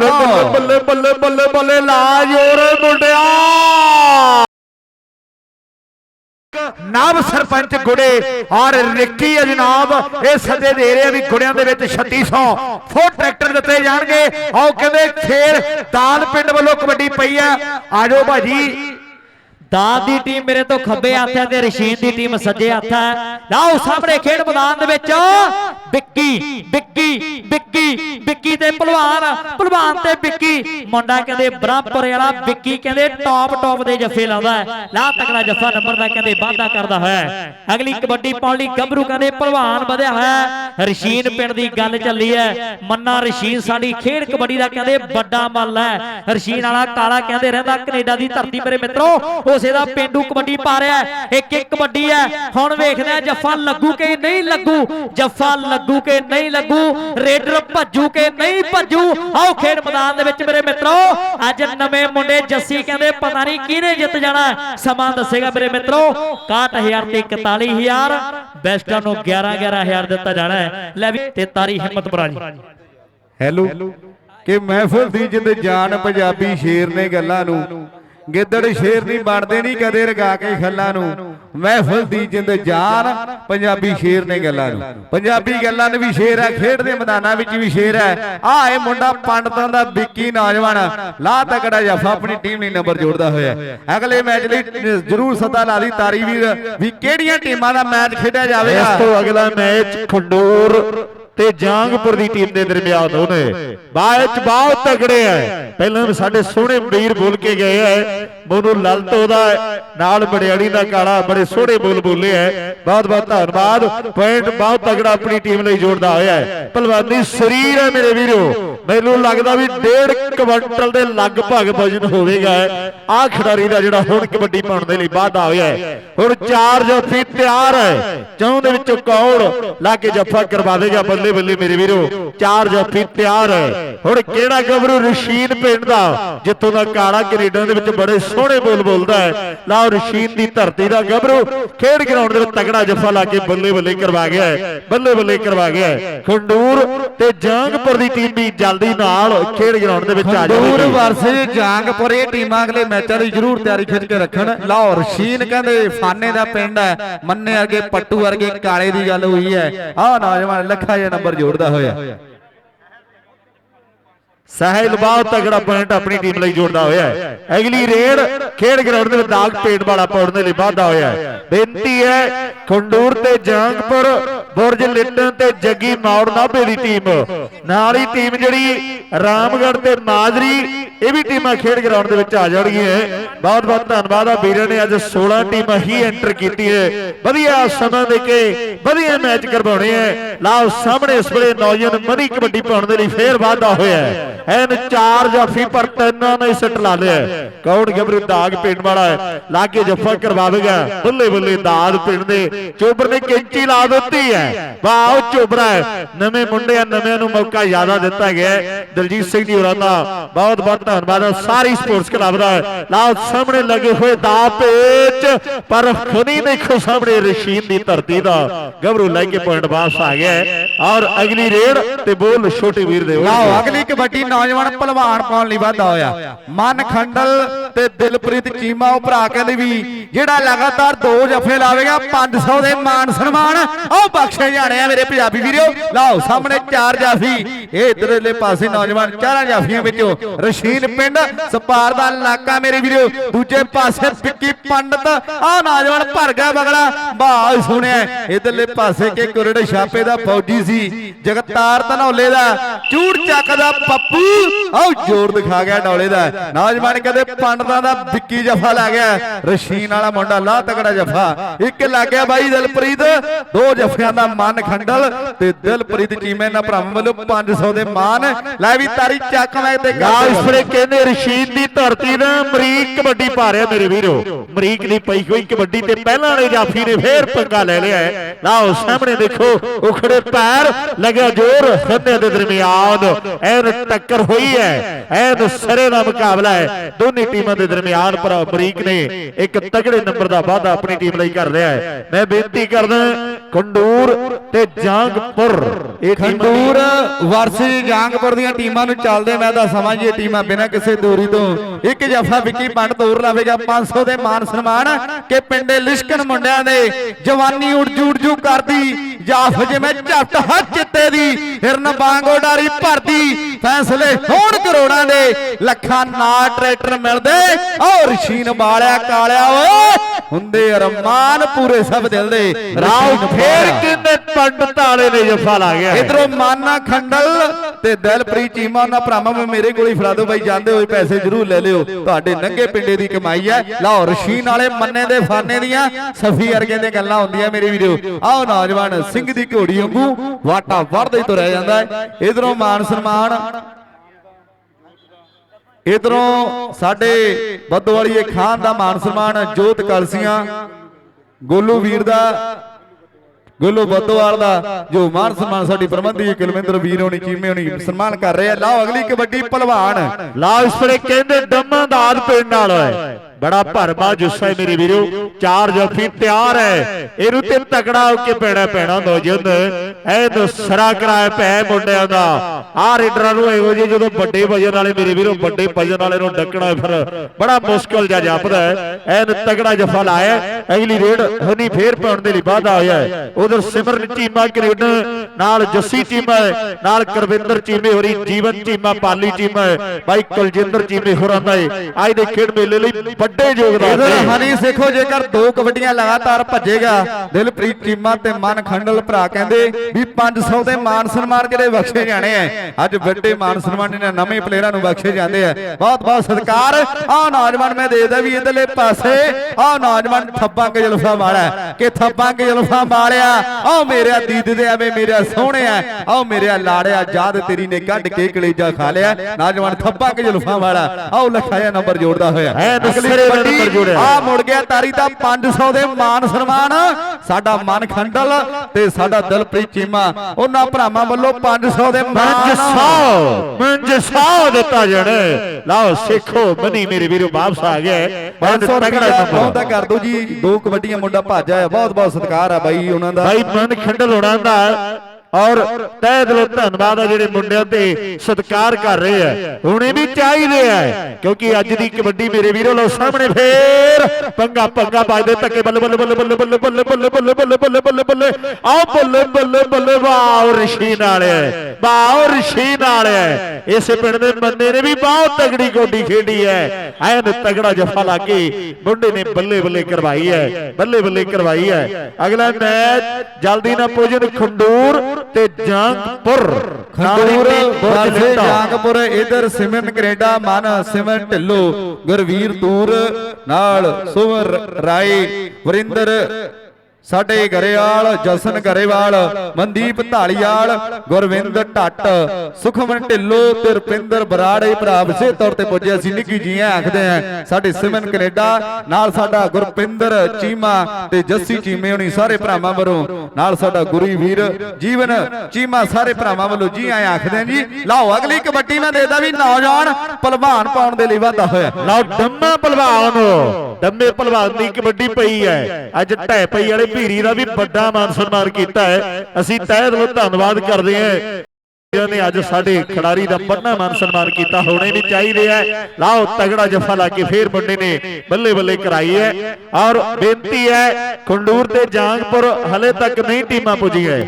ਬੱਲੇ ਬੱਲੇ ਬੱਲੇ ਬੱਲੇ ਬੱਲੇ ਲਾ ਜੋਰ ਮੁੰਡਿਆ। ਨਾਬ ਸਰਪੰਚ ਗੁੜੇ ਔਰ ਰਿੱਕੀ ਹੈ ਜਨਾਬ ਇਹ ਸੱਦੇ ਦੇ ਰਹੇ ਆ ਵੀ ਗੁੜਿਆਂ ਦੇ ਵਿੱਚ 3600 ਫੋਰ ਟਰੈਕਟਰ ਦਿੱਤੇ ਜਾਣਗੇ। ਆਓ ਕਹਿੰਦੇ ਖੇਰ ਦਾਲ ਪਿੰਡ ਵੱਲੋਂ ਕਬੱਡੀ ਪਈ ਆ। ਆਜੋ ਭਾਜੀ। ਦਾਦ ਦੀ ਟੀਮ ਮੇਰੇ ਤੋਂ ਖੱਬੇ ਹੱਥ ਹੈ ਤੇ ਰਸ਼ੀਦ ਦੀ ਟੀਮ ਸੱਜੇ ਹੱਥ ਹੈ। ਲਓ ਸਾਹਮਣੇ ਖੇਡ ਮੈਦਾਨ ਦੇ ਵਿੱਚ। ਵਿੱਕੀ ਵਿੱਕੀ। ਵਿੱਕੀ ਵਿੱਕੀ ਤੇ ਭਲਵਾਨ ਭਲਵਾਨ ਤੇ ਵਿੱਕੀ। ਮੁੰਡਾ ਕਹਿੰਦੇ ਬ੍ਰਹਮਪੁਰ ਵਾਲਾ, ਵਿੱਕੀ ਕਹਿੰਦੇ ਟੌਪ ਟੌਪ ਦੇ ਜੱਫੇ ਲਾਉਂਦਾ ਹੈ। ਲਾ ਤਕੜਾ ਜੱਫਾ ਨੰਬਰ ਦਾ ਕਹਿੰਦੇ ਵਾਅਦਾ ਕਰਦਾ ਹੈ। ਅਗਲੀ ਕਬੱਡੀ ਪਾਉਣ ਲਈ ਗੱਭਰੂ ਕਹਿੰਦੇ ਭਲਵਾਨ ਵਧਿਆ ਹੈ। ਰਸ਼ੀਦ ਪਿੰਡ ਦੀ ਗੱਲ ਚੱਲੀ ਹੈ। ਮੰਨਾ ਰਸ਼ੀਦ ਸਾਡੀ ਖੇਡ ਕਬੱਡੀ ਦਾ ਕਹਿੰਦੇ ਵੱਡਾ ਮੱਲ ਹੈ। ਰਸ਼ੀਨ ਵਾਲਾ ਕਾਲਾ ਕਹਿੰਦੇ ਰਹਿੰਦਾ ਕੈਨੇਡਾ ਦੀ ਧਰਤੀ ਮੇਰੇ ਮਿੱਤਰੋ। ਉਸੇ ਦਾ ਪਿੰਡੂ ਕਬੱਡੀ ਪਾ ਰਿਹਾ ਇੱਕ ਇੱਕ ਕਬੱਡੀ ਹੈ। ਹੁਣ ਵੇਖਦੇ ਆ ਜੱਫਾ ਲੱਗੂ ਕਿ ਨਹੀਂ ਲੱਗੂ। ਜੱਫਾ ਲੱਗੂ ਕਿ ਨਹੀਂ ਲੱਗੂ। ਰੇਡਰ ਭੱਜੂ ਕਿ ਨਹੀਂ ਭੱਜੂ? ਆਓ ਖੇਡ ਮੈਦਾਨ ਦੇ ਵਿੱਚ ਮੇਰੇ ਮਿੱਤਰੋ, ਅੱਜ ਨਵੇਂ ਮੁੰਡੇ ਜੱਸੀ ਕਹਿੰਦੇ ਪਤਾ ਨਹੀਂ ਕਿਹਨੇ ਜਿੱਤ ਜਾਣਾ ਸਮਾਂ ਦੱਸੇਗਾ ਮੇਰੇ ਮਿੱਤਰੋ 61000 ਤੇ 41000 ਬੈਸਟਾਂ ਨੂੰ 11 11000 ਦਿੱਤਾ ਜਾਣਾ ਹੈ। ਲੈ ਵੀ, ਤੇ ਤਾਰੀ ਹਿੰਮਤ ਬਰਾਜੀ ਹੈਲੋ, ਕਿ ਮਹਿਫਿਲ ਦੀ ਜਿੰਦ ਜਾਨ ਪੰਜਾਬੀ ਸ਼ੇਰ ਨੇ ਗੱਲਾਂ ਨੂੰ। ਗਿੱਦੜ ਸ਼ੇਰ ਨਹੀਂ ਬਣਦੇ ਨਹੀਂ ਕਦੇ ਰਗਾ ਕੇ ਖੱਲਾਂ ਨੂੰ। ਮਹਿਫਿਲ ਦੀ ਜਿੰਦ ਜਾਨ ਪੰਜਾਬੀ ਸ਼ੇਰ ਨੇ ਗੱਲਾਂ ਨੂੰ। ਪੰਜਾਬੀ ਗੱਲਾਂ ਨੇ ਵੀ ਸ਼ੇਰ ਹੈ ਖੇਡ ਦੇ ਮੈਦਾਨਾਂ ਵਿੱਚ ਵੀ ਸ਼ੇਰ ਹੈ ਆ ਇਹ ਮੁੰਡਾ ਪੰਡਤਾਂ ਦਾ ਵਿੱਕੀ ਨੌਜਵਾਨ। ਲਾ ਤਕੜਾ ਜਫਾ ਆਪਣੀ ਟੀਮ ਲਈ ਨੰਬਰ ਜੋੜਦਾ ਹੋਇਆ। ਅਗਲੇ ਮੈਚ ਲਈ ਜ਼ਰੂਰ ਸੱਦਾ ਲਾ ਦੀ ਤਾਰੀ ਵੀਰ ਵੀ ਕਿਹੜੀਆਂ ਟੀਮਾਂ ਦਾ ਮੈਚ ਖੇਡਿਆ ਜਾਵੇਗਾ? ਇਸ ਤੋਂ ਅਗਲਾ ਮੈਚ ਖੰਡੂਰ ਤੇ ਜਾਂਗਪੁਰ ਦੀ ਟੀਮ ਦੇ ਦਰਮਿਆਨ ਉਹਨੇ ਬਾਅਦ ਚ ਬਹੁਤ ਤਗੜੇ ਐ ਪਹਿਲਾਂ ਵੀ ਸਾਡੇ ਸੋਹਣੇ ਵੀਰ ਬੋਲ ਕੇ ਗਏ ਐ ਮੋਨੂ ਲਲਤੋ ਦਾ ਨਾਲ ਬੜਿਆੜੀ ਦਾ ਕਾਲਾ ਬੜੇ ਸੋਹਣੇ ਬੋਲ ਬੋਲੇ ਐ ਬਹੁਤ ਬਹੁਤ ਧੰਨਵਾਦ। ਪੁਆਇੰਟ ਬਹੁਤ ਤਗੜਾ ਆਪਣੀ ਟੀਮ ਲਈ ਜੋੜਦਾ ਹੋਇਆ ਹੈ। ਭਲਵਾਨੀ ਸਰੀਰ ਹੈ ਮੇਰੇ ਵੀਰੋ। ਮੈਨੂੰ ਲੱਗਦਾ ਵੀ ਡੇਢ ਕੁਇੰਟਲ ਦੇ ਲਗਭਗ ਵਜਨ ਹੋਵੇਗਾ। ਆਹ ਖਿਡਾਰੀ ਦਾ ਜਿਹੜਾ ਹੁਣ ਕਬੱਡੀ ਪਾਉਣ ਦੇ ਲਈ ਵਾਧਾ ਹੋਇਆ ਹੈ। ਹੁਣ ਚਾਰ ਜੱਫੀ ਤਿਆਰ ਹੈ। ਚੌਂ ਦੇ ਵਿੱਚੋਂ ਕੌਣ ਲਾ ਕੇ ਜੱਫਾ ਕਰਵਾਵੇਗਾ? ਬੱਲੇ ਬੱਲੇ ਮੇਰੇ ਵੀਰੋ, ਚਾਰ ਜੱਫੀ ਤਿਆਰ ਹੈ ਹੁਣ ਕਿਹੜਾ ਗੱਭਰੂ ਰਸ਼ੀਦ ਪਿੰਡ ਦਾ, ਜਿੱਥੋਂ ਦਾ ਕਾਲਾ ਕੈਨੇਡਾ ਦੇ ਵਿੱਚ ਬੜੇ ਸੋਹਣੇ ਬੋਲ ਬੋਲਦਾ ਹੈ। ਲਾਓ ਰਸ਼ੀਦ ਦੀ ਧਰਤੀ ਦਾ ਗੱਭਰੂ, ਖੇਡ ਗਰਾਊਂਡ ਦੇ ਵਿੱਚ ਤਗੜਾ ਜੱਫਾ ਲਾ ਕੇ ਬੱਲੇ ਬੱਲੇ ਕਰਵਾ ਗਿਆ ਬੱਲੇ ਬੱਲੇ ਕਰਵਾ ਗਿਆ ਖੰਡੂਰ ਤੇ ਜਾਂਗਪੁਰ ਦੀ ਟੀਮ ਵੀ ਜਲਦੀ ਨਾਲ ਖੇਡ ਗਰਾਊਂਡ ਦੇ ਵਿੱਚ ਆ ਦੂਰ ਜਾਵੇਗੀ ਵਰਸੇ ਜਾਂਗਪੁਰ, ਇਹ ਟੀਮਾਂ ਅਗਲੇ ਮੈਚਾਂ ਦੀ ਜ਼ਰੂਰ ਤਿਆਰੀ ਖਿੱਚ ਕੇ ਰੱਖਣ। ਲਾਹੌਰ ਸ਼ੀਨ ਕਹਿੰਦੇ ਫਾਨੇ ਦਾ ਪਿੰਡ ਹੈ, ਮੰਨੇ ਅਰਗੇ ਪੱਟੂ ਵਰਗੇ ਕਾਲੇ ਦੀ ਗੱਲ ਹੋਈ ਹੈ। ਆਹ ਨੌਜਵਾਨ, ਲੱਖਾ ਜਿਹਾ ਨੰਬਰ ਜੋੜਦਾ ਹੋਇਆ। ਸਹਿਲ ਬਹੁਤ ਤਗੜਾ ਪੁਆਇੰਟ ਆਪਣੀ ਟੀਮ ਲਈ ਜੋੜਦਾ ਹੋਇਆ ਹੈ। ਅਗਲੀ ਰੇਡ ਖੇਡ ਗਰਾਊਂਡ ਦੇ ਵਿੱਚ ਦਾਗ ਪੇਟ ਵਾਲਾ ਪਾਉਣ ਦੇ ਲਈ ਵਾਧਾ ਹੋਇਆ ਹੈ। ਬੇਨਤੀ ਹੈ ਖੰਡੂਰ ਤੇ ਜਾਂਗਪੁਰ ਬੁਰਜ ਲਿੱਟਣ ਤੇ ਜੱਗੀ ਮੌੜ ਨਾਭੇ ਦੀ ਟੀਮ ਨਾਲ ਹੀ ਟੀਮ ਜਿਹੜੀ ਰਾਮਗੜ੍ਹ ਤੇ ਮਾਜਰੀ ਇਹ ਵੀ ਟੀਮਾਂ ਖੇਡ ਗਰਾਊਂਡ ਦੇ ਵਿੱਚ ਆ ਜਾਣਗੀਆਂ। ਬਹੁਤ ਬਹੁਤ ਧੰਨਵਾਦ ਆ ਵੀਰਾਂ ਨੇ ਅੱਜ 16 ਟੀਮਾਂ ਹੀ ਐਂਟਰ ਕੀਤੀ ਹੈ ਵਧੀਆ ਸਮਾਂ ਦੇ ਕੇ ਵਧੀਆ ਮੈਚ ਕਰਵਾਉਣੇ ਹੈ ਲਾਓ ਸਾਹਮਣੇ ਇਸ ਵੇਲੇ ਨੌਜਵਾਨ ਮਨੀ ਕਬੱਡੀ ਪਾਉਣ ਦੇ ਲਈ ਫੇਰ ਵਾਧਾ ਹੋਇਆ ਹੈ। ਐਨ ਚਾਰ ਜਾਫੀ ਪਰ ਤਿੰਨਾਂ ਨੇ ਸੱਟ ਲਾ ਲਿਆ ਕੌਣ ਗੱਭਰੂ ਦਾਗ ਪਿੰਡ ਵਾਲਾ ਹੈ। ਲਾ ਕੇ ਜੱਫਾ ਕਰਵਾਵੇਗਾ। ਬੱਲੇ ਬੱਲੇ ਦਾਗ ਪਿੰਡ ਦੇ। ਚੋਬਰ ਨੇ ਕੈਂਚੀ ਲਾ ਦਿੱਤੀ ਹੈ। ਵਾਹ ਉਹ ਚੋਬਰਾ ਹੈ। ਨਵੇਂ ਮੁੰਡਿਆਂ ਨਵਿਆਂ ਨੂੰ ਮੌਕਾ ਜ਼ਿਆਦਾ ਦਿੱਤਾ ਗਿਆ ਦਲਜੀਤ ਸਿੰਘ ਜੀ ਹੋਰਾਂ ਦਾ ਬਹੁਤ ਬਹੁਤ ਧੰਨਵਾਦ। ਹੈ ਸਾਰੀ ਸਪੋਰਟਸ ਕਲੱਬ ਦਾ ਲਾਓ ਸਾਹਮਣੇ ਲੱਗੇ ਹੋਏ ਦਾ ਪੇਚ ਪਰ ਖੁਦੀ ਦੇਖੋ ਸਾਹਮਣੇ ਰਸ਼ੀਦ ਦੀ ਧਰਤੀ ਦਾ ਗੱਭਰੂ ਲੈ ਕੇ ਪੁਆਇੰਟ ਵਾਪਸ ਆ ਗਿਆ। ਔਰ ਅਗਲੀ ਰੇਡ ਤੇ ਬੋਲ ਛੋਟੇ ਵੀਰ ਦੇ ਲਾਓ ਅਗਲੀ ਕਬੱਡੀ ਨੌਜਵਾਨ ਪਹਿਲਵਾਨ ਪਾਉਣ ਲਈ ਵਾਧਾ ਹੋਇਆ। ਮਨ ਖੰਡਲ ਤੇ ਦਿਲਪ੍ਰੀਤ ਚੀਮਾ, ਉਹ ਭਰਾ ਕਹਿੰਦੇ ਵੀ ਜਿਹੜਾ ਲਗਾਤਾਰ ਦੋ ਜਫੇ ਲਾਵੇਗਾ 500 ਦੇ ਮਾਨ ਸਨਮਾਨ। ਉਹ ਬਖਸ਼ੇ ਜਾਣੇ ਆ ਮੇਰੇ ਪੰਜਾਬੀ ਵੀਰੋ ਲਾਓ ਸਾਹਮਣੇ ਚਾਰ ਜਾਫੀ। ਇਹ ਇਧਰਲੇ ਪਾਸੇ ਨੌਜਵਾਨ ਚਾਰਾਂ ਜਾਫੀਆਂ ਵਿੱਚੋਂ ਰਸ਼ੀਦ ਪਿੰਡ, ਸਪਾਰ ਦਾ ਇਲਾਕਾ ਮੇਰੇ ਵੀਰੋ ਦੂਜੇ ਪਾਸੇ ਵਿੱਕੀ ਪੰਡਤ ਆ ਨੌਜਵਾਨ ਭਰ ਗਿਆ ਬਗਲਾ ਬਾਹ ਸੁਣਿਆ ਇਧਰਲੇ ਪਾਸੇ ਕੇ ਕੁਰੜ ਛਾਪੇ ਦਾ ਫੌਜੀ ਸੀ, ਜਗਤਾਰ ਧਨੌਲੇ ਦਾ। ਚੂੜ ਚੱਕ ਦਾ ਪੱਪੂ ਆਹ ਜੋਰ ਦਿਖਾ ਗਿਆ ਡੌਲੇ ਦਾ। ਨੌਜਵਾਨ ਕਹਿੰਦੇ ਪੰਡਤਾਂ ਦਾ ਵਿੱਕੀ ਜਫਾ ਲੱਗ ਗਿਆ। ਰਸ਼ੀਨ ਵਾਲਾ ਮੁੰਡਾ ਲਾ ਤਕੜਾ ਜਫਾ। ਇੱਕ ਲੱਗ ਗਿਆ ਬਾਈ ਦਿਲਪ੍ਰੀਤ। ਦੋ ਜਫਿਆਂ ਦਾ ਮਨ ਖੰਡਲ ਤੇ ਦਿਲਪ੍ਰੀਤ ਚੀਮੇ ਨਾ ਭਰਾਵਾਂ ਵੱਲੋਂ 500 ਦੇ ਮਾਨ। ਲੈ ਵੀ ਤਾਰੀ ਚੱਕ ਮੈਂ ਤੇ ਗਾ ਇਸ ਵੇਲੇ ਕਹਿੰਦੇ ਰਸ਼ੀਦ ਦੀ ਧਰਤੀ ਦਾ ਅਮਰੀਕ ਕਬੱਡੀ ਪਾ ਰਿਹਾ ਮੇਰੇ ਵੀਰੋ। ਅਮਰੀਕ ਦੀ ਪਈ ਹੋਈ ਕਬੱਡੀ ਤੇ ਪਹਿਲਾਂ ਵਾਲੇ ਜਾਫੀ ਨੇ ਫੇਰ ਪੰਗਾ ਲੈ ਲਿਆ। ਲਓ ਸਾਹਮਣੇ ਦੇਖੋ ਉਖੜੇ ਪੈਰ ਲੱਗਿਆ ਜ਼ੋਰ ਖੰਦੇ ਦੇ ਦਰਮਿਆਨ। ਐਨ ਟੱਕਰ ਹੋਈ ਹੈ ਐਨ ਸਰੇ ਦਾ ਮੁਕਾਬਲਾ ਹੈ। ਦੋਨੇ ਟੀਮਾਂ ਟੀਮਾਂ ਦੇ ਦਰਮਿਆਨ ਪਰ ਅਮਰੀਕ ਨੇ ਇੱਕ ਤਗੜੇ ਨੰਬਰ ਦਾ ਵਾਅਦਾ ਆਪਣੀ ਟੀਮ ਲਈ ਕਰ ਰਿਹਾ ਹੈ। ਮੈਂ ਬੇਨਤੀ ਕਰਦਾ, ਖੰਡੂਰ ਤੇ ਜਾਂਗਪੁਰ। ਇਹ ਖੰਡੂਰ ਵਰਸੀ ਜਾਂਗਪੁਰ ਦੀਆਂ ਟੀਮਾਂ ਨੂੰ ਚੱਲਦੇ, ਮੈਂ ਤਾਂ ਸਮਝੀਏ ਟੀਮਾਂ ਬਿਨਾਂ ਕਿਸੇ ਦੂਰੀ ਤੋਂ ਇੱਕ ਜਫਾ ਵਿੱਕੀ ਪੰਡ ਦੂਰ ਲਾਵੇਗਾ 500 ਦੇ ਮਾਨ ਸਨਮਾਨ ਕਿ ਪਿੰਡੇ ਲਿਸ਼ਕਣ ਮੁੰਡਿਆਂ ਦੇ ਜਵਾਨੀ ਉੜਜੂ ਉੜਜੂ ਕਰਦੀ, ਜਾਫ ਜਿਵੇਂ ਝੱਟ ਹੱਥ ਚਿੱਤੇ ਦੀ, ਹਿਰਨ ਬਾਂਗੋ ਡਾਰੀ ਭਰਦੀ ਫੈਸਲੇ ਹੋਣ ਕਰੋੜਾਂ ਦੇ ਲੱਖਾਂ ਨਾ ਟਰੈਕਟਰ ਮਿਲਦੇ। ਓ ਰਸ਼ੀਨ ਬਾਲਿਆ ਕਾਲਿਆ ਓਏ। ਹੁੰਦੇ ਅਰਮਾਨ ਪੂਰੇ ਸਭ ਦਿਲ ਦੇ। ਰਾਉ ਰਸ਼ੀਨ ਫੇਰ। ਕਿੰਨੇ ਪੰਡਤ ਵਾਲੇ ਨੇ ਜਫਾ ਲਾ ਗਿਆ। ਇਧਰੋਂ ਮਾਨਾ ਖੰਡਲ ਤੇ ਦਿਲਪ੍ਰੀਤ ਚੀਮਾ ਉਹਨਾਂ ਭਰਾਵਾਂ ਨੂੰ ਮੇਰੇ ਕੋਲ ਹੀ ਫੜਾ ਦਿਓ। ਬਾਈ ਜਾਂਦੇ ਹੋਏ ਪੈਸੇ ਜ਼ਰੂਰ ਲੈ ਲਿਓ। ਤੁਹਾਡੇ ਨੰਗੇ ਪਿੰਡੇ ਦੀ ਕਮਾਈ ਹੈ। ਲਾਹੌਰ ਸ਼ੀਨ ਵਾਲੇ ਮੰਨੇ ਦੇ ਫਾਨੇ ਦੀਆਂ ਸਫੀ ਅਰਗੇ ਦੀਆਂ ਗੱਲਾਂ ਹੁੰਦੀਆਂ ਮੇਰੇ ਵੀਰੋ। ਆਓ ਨੌਜਵਾਨ ਸਿੰਘ ਦੀ ਘੋੜੀ ਵਾਂਗੂ ਵਾਟਾ ਵੜਦਾ ਹੀ ਤੁਰਿਆ ਜਾਂਦਾ ਇਧਰੋਂ ਮਾਨ ਸਨਮਾਨ ਇਧਰੋਂ ਸਾਡੇ ਬੱਦੋਵਾਲੀਏ ਖਾਨ ਦਾ ਮਾਨ ਸਨਮਾਨ ਜੋਤ ਕਲਸੀਆਂ, ਗੋਲੂ ਵੀਰ ਦਾ, ਗੋਲੂ ਬੱਦੋਵਾਲ ਦਾ, ਜੋ ਮਾਨ ਸਨਮਾਨ ਸਾਡੀ ਪ੍ਰਬੰਧੀ ਕੁਲਵਿੰਦਰ ਵੀਰ ਹੋਣੀ, ਚੀਮੇ ਹੋਣੀ, ਸਨਮਾਨ ਕਰ ਰਹੇ ਆ। ਲਓ ਅਗਲੀ ਕਬੱਡੀ ਪਹਿਲਵਾਨ ਲਾਓ ਇਸ ਵੇਲੇ ਕਹਿੰਦੇ ਦੰਮਾਂ ਦਾ ਆਦ ਪਿੰਡ ਨਾਲ ਹੈ ਬੜਾ ਭਰਮਾ ਜੁੱਸਾ ਹੈ ਮੇਰੇ ਵੀਰੋ। ਚਾਰ ਜਫੀ ਤਿਆਰ ਹੈ। ਇਹਨੂੰ ਤੇ ਤਕੜਾ ਹੋ ਕੇ ਪੈਣਾ ਪੈਣਾ ਨੌਜਵਾਨ ਇਹ ਦਸਰਾ ਕਰਾਇਆ ਪੈ ਮੁੰਡਿਆਂ ਦਾ। ਆਹ ਰੇਡਰਾਂ ਨੂੰ ਇਹੋ ਜਿਹੇ ਜਦੋਂ ਵੱਡੇ ਵਜਨ ਵਾਲੇ ਮੇਰੇ ਵੀਰੋ ਵੱਡੇ ਵਜਨ ਵਾਲੇ ਨੂੰ ਡੱਕਣਾ ਫਿਰ। ਬੜਾ ਮੁਸ਼ਕਲ ਜਿਹਾ ਜਾਪਦਾ ਹੈ। ਐਨ ਤਗੜਾ ਜਫਾ ਲਾਇਆ ਅਗਲੀ ਰੇਡ ਹਨੀ ਫੇਰ ਪਾਉਣ ਦੇ ਲਈ ਵਾਧਾ ਹੋਇਆ ਉਧਰ ਸਿਮਰਨ ਚੀਮਾ ਕੈਨੇਡਾ ਨਾਲ ਜੱਸੀ ਚੀਮਾ ਨਾਲ ਕਰਵਿੰਦਰ ਚੀਮੇ ਹੋਰੀ ਜੀਵਨ ਚੀਮਾ ਪਾਲੀ ਚੀਮਾ ਹੈ, ਬਾਈ ਕੁਲਜਿੰਦਰ ਚੀਮੇ ਹੋਰਾਂ ਦਾ ਹੈ। ਅੱਜ ਦੇ ਖੇਡ ਮੇਲੇ ਲਈ ਵੱਡੇ ਯੋਗਦਾਨ ਨੇ ਹਨੀ ਸਿੱਖੋ ਜੇਕਰ ਦੋ ਕਬੱਡੀਆਂ ਲਗਾਤਾਰ ਭੱਜੇਗਾ ਦਿਲਪ੍ਰੀਤ ਚੀਮਾ ਤੇ ਮਨ ਖੰਡਲ ਭਰਾ ਕਹਿੰਦੇ ਵੀ 500 ਦੇ ਮਾਨ ਸਨਮਾਨ ਜਿਹੜੇ ਬਖਸ਼ੇ ਜਾਣੇ ਆ ਅੱਜ ਵੱਡੇ ਮਾਨ ਸਨਮਾਨ ਇਹਨਾਂ ਨਵੇਂ ਪਲੇਅਰਾਂ ਨੂੰ ਬਖਸ਼ੇ ਜਾਂਦੇ ਆ ਬਹੁਤ ਬਹੁਤ ਸਤਿਕਾਰ। ਆ ਨੌਜਵਾਨ ਮੈਂ ਦੇਖਦਾ ਵੀ ਇਧਰਲੇ ਪਾਸੇ ਆ ਨੌਜਵਾਨ ਥੱਪਾਂ ਕੇ ਜਲਫਾ ਵਾਲਾ ਕਿ ਥੱਪਾਂ ਕੇ ਜਲਫਾ ਵਾਲਿਆ ਆ ਮੇਰਿਆ ਦੀਦ ਦੇ ਆਵੇ ਮੇਰਿਆ ਸੋਹਣਿਆ ਆ ਮੇਰਿਆ ਲਾੜਿਆ ਜਾਦ ਤੇਰੀ ਨੇ ਕੱਢ ਕੇ ਕਲੇਜਾ ਖਾ ਲਿਆ। ਨੌਜਵਾਨ ਥੱਪਾਂ ਕੇ ਜਲਫਾ ਵਾਲਾ ਆਓ ਲਖਾਇਆ ਨੰਬਰ ਜੋੜਦਾ ਹੋਇਆ। ਐ ਅਗਲੀ ਕਬੱਡੀ, ਨੰਬਰ ਜੋੜਿਆ। ਆ ਮੁੜ ਗਿਆ ਤਾਰੀ ਦਾ 500 ਦੇ ਮਾਨ ਸਨਮਾਨ। ਸਾਡਾ ਮਨ ਖੰਡਲ ਤੇ ਸਾਡਾ ਦਿਲਪ੍ਰੀਤ ਚੀਮਾ ਉਹਨਾਂ ਭਰਾਵਾਂ ਵੱਲੋਂ 500 ਦੇ ਮਾਨ। ਸੌ ਮੰਜ ਸੌ ਦਿੱਤਾ ਜਾਣਾ। ਲਾਓ ਸਿੱਖੋ ਮਨੀ ਮੇਰੇ ਵੀਰੋ ਵਾਪਸ ਆ ਗਿਆ। ਬਹੁਤ 500 ਤਗੜਾ ਨੰਬਰ। ਬਹੁਤਾ ਕਰ ਦੋ ਜੀ। ਦੋ ਕਬੱਡੀਆਂ ਮੁੰਡਾ ਭੱਜ ਬਹੁਤ ਬਹੁਤ ਸਤਿਕਾਰ ਆ ਬਾਈ ਉਹਨਾਂ ਦਾ। ਭਾਈ ਮਨ ਖੰਡਲ ਹੋਣਾ ਦਾ ਔਰ ਤਹਿ ਦਿਲੋਂ ਧੰਨਵਾਦ ਆ ਜਿਹੜੇ ਮੁੰਡਿਆਂ ਤੇ ਸਤਿਕਾਰ ਕਰ ਰਹੇ ਆ ਹੁਣੇ ਵੀ ਚਾਹੀਦੇ ਆ ਕਿਉਂਕਿ ਅੱਜ ਦੀ ਕਬੱਡੀ ਮੇਰੇ ਵੀਰੋ ਲੋ ਸਾਹਮਣੇ ਫੇਰ ਪੰਗਾ ਪੰਗਾ ਵੱਜਦੇ ਧੱਕੇ ਬੱਲੇ ਬੱਲੇ ਬੱਲੇ ਬੱਲੇ ਬੱਲੇ ਬੱਲੇ ਬੱਲੇ ਬੱਲੇ ਬੱਲੇ ਬੱਲੇ ਬੱਲੇ ਬੱਲੇ ਆਓ ਬੱਲੇ ਬੱਲੇ ਬੱਲੇ ਵਾਓ ਰਿਸ਼ੀ ਨਾਲ ਹੈ ਵਾਓ ਰਿਸ਼ੀ ਨਾਲ ਇਸੇ ਪਿੰਡ ਦੇ ਬੰਦੇ ਨੇ ਵੀ ਬਹੁਤ ਤਗੜੀ ਗੋਡੀ ਖੇਡੀ ਹੈ ਐਨ ਤਗੜਾ ਜਫਾ ਲਾ ਕੇ ਮੁੰਡੇ ਨੇ ਬੱਲੇ ਬੱਲੇ ਕਰਵਾਈ ਹੈ ਬੱਲੇ ਬੱਲੇ ਕਰਵਾਈ ਹੈ ਅਗਲਾ ਮੈਚ ਜਲਦੀ ਨਾ ਪੁੱਜਣ ਖੰਡੂਰ ਤੇ ਜਾਂਗਪੁਰ ਖੰਡੂਰ ਲਿੱਤਾ। ਜਾਂਗਪੁਰ ਇਧਰ ਸਿਮਰਨ ਕੈਨੇਡਾ ਮਨ ਸਿਮਰਨ ਢਿੱਲੋ ਗੁਰਵੀਰ ਤੂਰ ਨਾਲ ਸੁਵਰ ਰਾਏ ਵਰਿੰਦਰ ਸਾਡੇ ਗਰੇਵਾਲ ਜਸਨ ਗਰੇਵਾਲ ਮਨਦੀਪ ਢਾਲੀਵਾਲ ਗੁਰਵਿੰਦ ਢੱਟ ਸੁਖਮਨ ਢਿੱਲੋ ਤੇ ਰੁਪਿੰਦਰ ਬਰਾੜੇ ਭਰਾ ਵਿਸ਼ੇ ਤੌਰ ਤੇ ਪੁੱਜੇ ਅਸੀਂ ਨਿੱਕੀ ਜੀਆਂ ਆਖਦੇ ਆ। ਸਾਡੇ ਸਿਮਰਨ ਕੈਨੇਡਾ ਨਾਲ ਸਾਡਾ ਗੁਰਪਿੰਦਰ ਚੀਮਾ ਤੇ ਜੱਸੀ ਚੀਮੇ ਹੋਣੀ ਸਾਰੇ ਭਰਾਵਾਂ ਵੱਲੋਂ। ਨਾਲ ਸਾਡਾ ਗੁਰੀ ਵੀਰ ਜੀਵਨ ਚੀਮਾ ਸਾਰੇ ਭਰਾਵਾਂ ਵੱਲੋਂ ਜੀ ਆਏ ਆਖਦੇ ਆ ਜੀ। ਲਓ ਅਗਲੀ ਕਬੱਡੀ ਮੈਂ ਦੇਦਾ ਵੀ ਨੌਜਵਾਨ ਪਹਿਲਵਾਨ ਪਾਉਣ ਦੇ ਲਈ ਵਾਧਾ ਹੋਇਆ। ਲਓ ਡੰਮਾ ਪਹਿਲਵਾਨ। ਡੰਮੇ ਪਹਿਲਵਾਨ। ਦੀ ਕਬੱਡੀ ਪਈ ਹੈ ਅੱਜ ਢਹਿ ਪਈ ਵਾਲੇ ਭੀਰੀ ਦਾ ਵੀ ਵੱਡਾ ਮਾਨ ਸਨਮਾਨ ਕੀਤਾ ਹੈ। ਅਸੀਂ ਤਹਿ ਦਿਲੋਂ ਧੰਨਵਾਦ ਕਰਦੇ ਹਾਂ। ਜਿਨ੍ਹਾਂ ਨੇ ਅੱਜ ਸਾਡੇ ਖਿਡਾਰੀ ਦਾ ਬੰਨਾ ਮਾਨ ਸਨਮਾਨ ਕੀਤਾ। ਹੋਣੇ ਵੀ ਚਾਹੀਦੇ ਹੈ ਲਾਓ ਤਗੜਾ ਜਫਾ ਲਾ ਕੇ ਫੇਰ ਮੁੰਡੇ ਨੇ ਬੱਲੇ ਬੱਲੇ ਕਰਾਈ ਹੈ। ਔਰ ਬੇਨਤੀ ਹੈ, ਖੰਡੂਰ ਤੇ ਜਾਂਗਪੁਰ ਹਲੇ ਤੱਕ ਨਹੀਂ ਟੀਮਾਂ ਪੁੱਜੀਆਂ।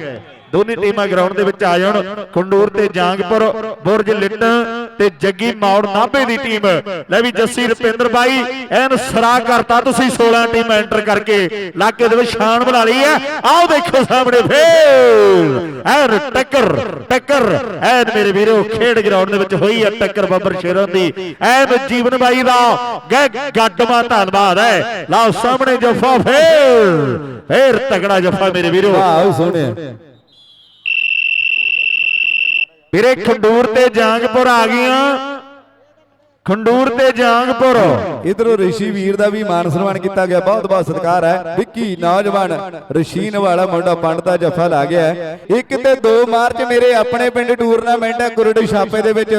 ਦੋਨੇ ਟੀਮਾਂ ਗਰਾਊਂਡ ਦੇ ਵਿੱਚ ਆ ਜਾਣ। ਖੰਡੂਰ ਤੇ ਜਾਂਗਪੁਰ ਬੁਰਜ ਲਿੱਟਾਂ ਤੇ ਜੱਗੀ ਮੌੜ ਨਾਭੇ ਦੀ ਟੀਮ। ਲੈ ਵੀ ਜੱਸੀ ਰੁਪਿੰਦਰ ਬਾਈ ਐਨ ਸਰਾ ਕਰਤਾ ਤੁਸੀਂ 16 ਟੀਮ ਐਂਟਰ ਕਰਕੇ। ਇਲਾਕੇ ਦੇ ਵਿੱਚ ਸ਼ਾਨ ਬਣਾ ਲਈ ਹੈ। ਆਓ ਦੇਖੋ ਸਾਹਮਣੇ ਫੇਰ। ਐਨ ਟੱਕਰ ਟੱਕਰ ਐਨ ਮੇਰੇ ਵੀਰੋ ਖੇਡ ਗਰਾਊਂਡ ਦੇ ਵਿੱਚ ਹੋਈ ਹੈ ਟੱਕਰ ਬੱਬਰ ਸ਼ੇਰਾਂ ਦੀ। ਐਨ ਜੀਵਨ ਬਾਈ ਦਾ ਗੈ ਗੱਡਮਾ ਧੰਨਵਾਦ ਹੈ। ਲਓ ਸਾਹਮਣੇ ਜਫਾ ਫੇਰ। ਫੇਰ ਤਗੜਾ ਜਫਾ ਮੇਰੇ ਵੀਰੋ। ਵਾਹ ਸੋਹਣਿਆ ਵੀਰੇ ਖਡੂਰ ਤੇ ਜਾਂਗਪੁਰ ਆ ਗਈਆਂ। ਖੰਡੂਰ ਤੇ ਜਹਾਂਗਪੁਰ। ਇਧਰੋਂ ਰਿਸ਼ੀ ਵੀਰ ਦਾ ਵੀ ਮਾਨ ਸਨਮਾਨ ਕੀਤਾ ਗਿਆ ਬਹੁਤ ਬਹੁਤ ਸਤਿਕਾਰ ਹੈ। ਵਿੱਕੀ ਨੌਜਵਾਨ ਰਸ਼ੀਨ ਵਾਲਾ ਮੁੰਡਾ ਪੰਡਤ ਦਾ ਜੱਫਾ ਲਾ ਗਿਆ। ਇੱਕ ਤੇ 2 ਮਾਰਚ ਮੇਰੇ ਆਪਣੇ ਪਿੰਡ ਟੂਰਨਾਮੈਂਟ ਹੈ ਗੁਰੜੀ ਛਾਪੇ ਦੇ ਵਿੱਚ।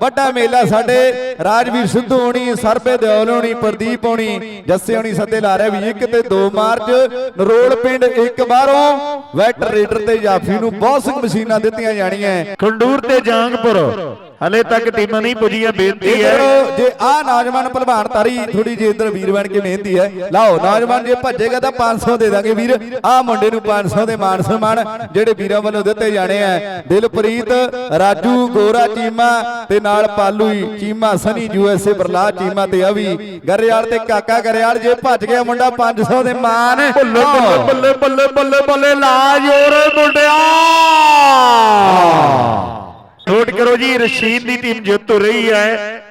ਵੱਡਾ ਮੇਲਾ ਸਾਡੇ ਰਾਜਵੀਰ ਸਿੱਧੂ ਹੋਣੀ ਸਰਬੇ ਦਿਓਲ ਹੋਣੀ ਪ੍ਰਦੀਪ ਹੋਣੀ ਜੱਸੇ ਹੋਣੀ ਸੱਦੇ ਲਾ ਰਿਹਾ ਵੀ ਇੱਕ ਤੇ 2 ਮਾਰਚ ਨਰੋਲ ਪਿੰਡ ਇੱਕ ਬਾਹਰੋਂ ਵੈਟ ਰੇਡਰ ਤੇ ਜਾਫੀ ਨੂੰ ਬਹੁਤ ਸਿੰਘ ਮਸ਼ੀਨਾਂ ਦਿੱਤੀਆਂ ਜਾਣੀਆਂ ਖੰਡੂਰ ਤੇ ਜਹਾਂਗਪੁਰ। ਹਲੇ ਤੱਕ ਟੀਮਾਂ ਨਹੀਂ ਪੁੱਜੀਆਂ ਬੇਨਤੀ ਹੈ ਜੇ ਆ ਨੌਜਵਾਨ ਭਲਵਾਨ ਤਾਰੀ ਥੋੜੀ ਜਿਹੀ ਇਧਰ ਵੀਰ ਬਣ ਕੇ ਮਿਹਨਤੀ ਹੈ ਲਾਓ ਨੌਜਵਾਨ ਜੇ ਭੱਜੇਗਾ ਤਾਂ 500 ਦੇ ਦਾਂਗੇ ਵੀਰ ਆ ਮੁੰਡੇ ਨੂੰ 500 ਦੇ ਮਾਨ ਸਨਮਾਨ ਜਿਹੜੇ ਵੀਰਾਂ ਵੱਲੋਂ ਦਿੱਤੇ ਜਾਣੇ ਆ ਦਿਲਪ੍ਰੀਤ ਰਾਜੂ ਗੋਰਾ ਚੀਮਾ ਤੇ ਨਾਲ ਪਾਲੂ ਚੀਮਾ ਸਨੀ ਯੂਐਸਏ ਪ੍ਰਲਾਦ ਚੀਮਾ ਤੇ ਅਵੀ ਗਰੇਵਾਲ ਤੇ ਕਾਕਾ ਗਰੇਵਾਲ ਜੇ ਭੱਜ ਗਿਆ ਮੁੰਡਾ 500 ਦੇ ਮਾਨ ਬੱਲੇ ਬੱਲੇ ਬੱਲੇ ਬੱਲੇ ਲਾਜ ਓਰੇ ਮੁੰਡਿਆ ਨੋਟ ਕਰੋ ਜੀ ਰਸ਼ੀਦ ਦੀ ਟੀਮ ਜਿੱਤ ਰਹੀ ਹੈ।